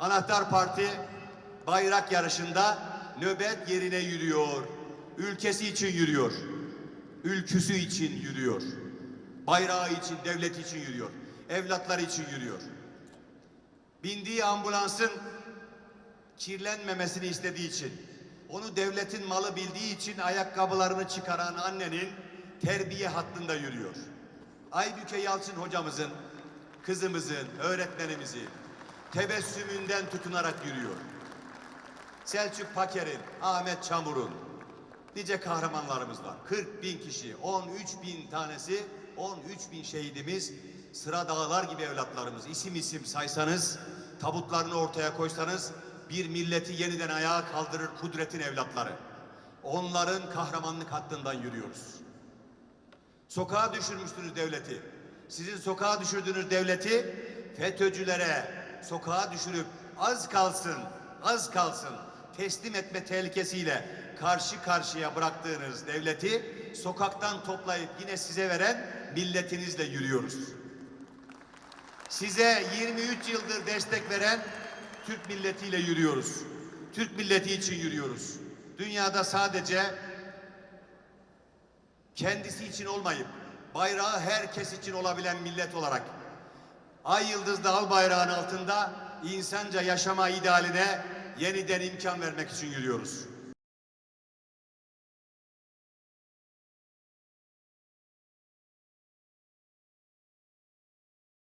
Anahtar Parti bayrak yarışında nöbet yerine yürüyor. Ülkesi için yürüyor. Ülküsü için yürüyor. Bayrağı için, devlet için yürüyor. Evlatları için yürüyor. Bindiği ambulansın kirlenmemesini istediği için, onu devletin malı bildiği için ayakkabılarını çıkaran annenin terbiye hattında yürüyor. Aybüke Yalçın hocamızın, kızımızın, öğretmenimizin tebessümünden tutunarak yürüyor. Selçuk Paker'in, Ahmet Çamur'un, nice kahramanlarımız var. 40 bin kişi, 13 bin tanesi, 13 bin şehidimiz, sıra dağlar gibi evlatlarımız. İsim isim saysanız, tabutlarını ortaya koysanız, bir milleti yeniden ayağa kaldırır kudretin evlatları. Onların kahramanlık hattından yürüyoruz. Sokağa düşürmüştünüz devleti. Sizin sokağa düşürdüğünüz devleti FETÖ'cülere sokağa düşürüp az kalsın, az kalsın teslim etme tehlikesiyle karşı karşıya bıraktığınız devleti sokaktan toplayıp yine size veren milletinizle yürüyoruz. Size 23 yıldır destek veren Türk milletiyle yürüyoruz. Türk milleti için yürüyoruz. Dünyada sadece kendisi için olmayıp bayrağı herkes için olabilen millet olarak ay yıldız dağıl bayrağın altında insanca yaşama idealine yeniden imkan vermek için yürüyoruz.